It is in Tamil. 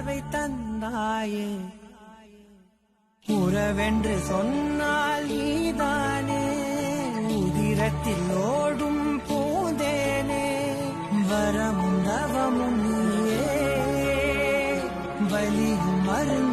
பார்வை தந்தாயே. உறவென்று சொன்னால் நீதானே. உதிரத்தில் ஓடும் பூந்தேனே. வரமும் தவமும் நீயே. வலியும் மருந்து